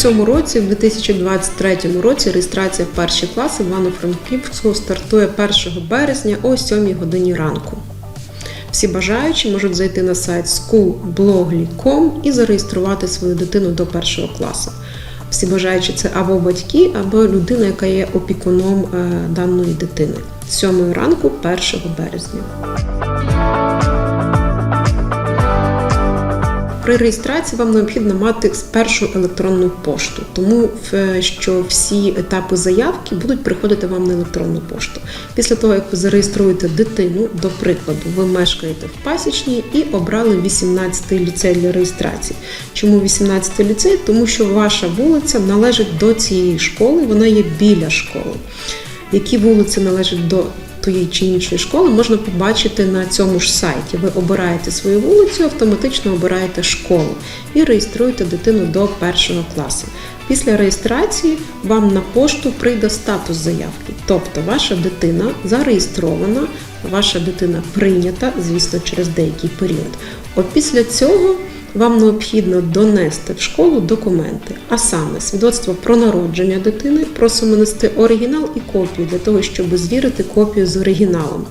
цьому році, в 2023 році, реєстрація в перші класи Івано-Франківську стартує 1 березня о 7 годині ранку. Всі бажаючі можуть зайти на сайт schoolblogly.com і зареєструвати свою дитину до першого класу. Всі бажаючі це або батьки, або людина, яка є опікуном е, даної дитини. З 7 ранку 1 березня. При реєстрації вам необхідно мати першу електронну пошту, тому що всі етапи заявки будуть приходити вам на електронну пошту. Після того, як ви зареєструєте дитину, до прикладу, ви мешкаєте в Пасічній і обрали 18-й ліцей для реєстрації. Чому 18-й ліцей? Тому що ваша вулиця належить до цієї школи, вона є біля школи. Які вулиці належать до тої чи іншої школи можна побачити на цьому ж сайті. Ви обираєте свою вулицю, автоматично обираєте школу і реєструєте дитину до першого класу. Після реєстрації вам на пошту прийде статус заявки, тобто ваша дитина зареєстрована, ваша дитина прийнята, звісно, через деякий період. От після цього вам необхідно донести в школу документи, а саме свідоцтво про народження дитини, просимо нести оригінал і копію для того, щоб звірити копію з оригіналом.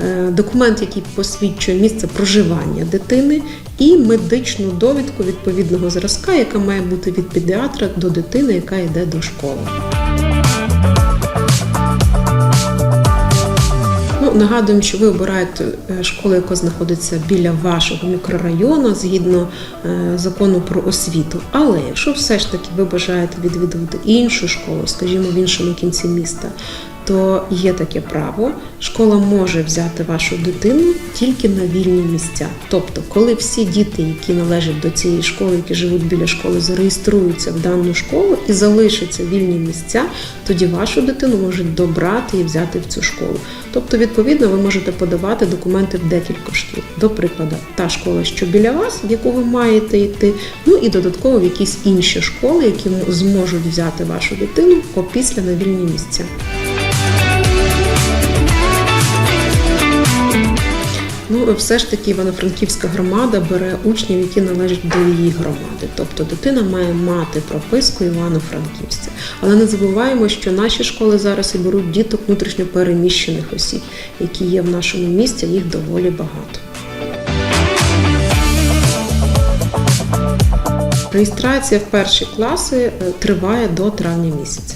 Е, Документ, який посвідчує місце проживання дитини, і медичну довідку відповідного зразка, яка має бути від педіатра до дитини, яка йде до школи. Нагадуємо, що ви обираєте е, школу, яка знаходиться біля вашого мікрорайону згідно е, закону про освіту. Але якщо все ж таки ви бажаєте відвідувати іншу школу, скажімо, в іншому кінці міста, то є таке право. Школа може взяти вашу дитину тільки на вільні місця. Тобто, коли всі діти, які належать до цієї школи, які живуть біля школи, зареєструються в дану школу і залишаться вільні місця, тоді вашу дитину можуть добрати і взяти в цю школу. Тобто, відповідно, ви можете подавати документи в декілька шкіл. До прикладу, та школа, що біля вас, в яку ви маєте йти, ну і додатково в якісь інші школи, які зможуть взяти вашу дитину опісля на вільні місця. Все ж таки Івано-Франківська громада бере учнів, які належать до її громади. Тобто дитина має мати прописку Івано-Франківця. Але не забуваємо, що наші школи зараз і беруть діток внутрішньопереміщених осіб, які є в нашому місті, їх доволі багато. Реєстрація в перші класи е, триває до травня місяця.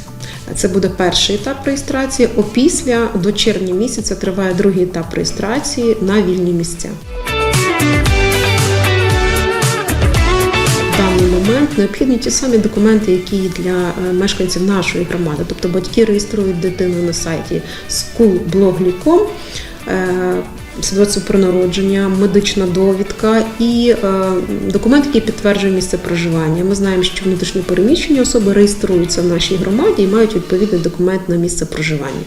Це буде перший етап реєстрації. Опісля до червня місяця триває другий етап реєстрації на вільні місця. Момент необхідні ті самі документи, які для е, мешканців нашої громади. Тобто батьки реєструють дитину на сайті schoolblogly.com, е, свідоцтво про народження, медична довідка і е, документ, який підтверджує місце проживання. Ми знаємо, що внутрішні переміщені особи реєструються в нашій громаді і мають відповідний документ на місце проживання.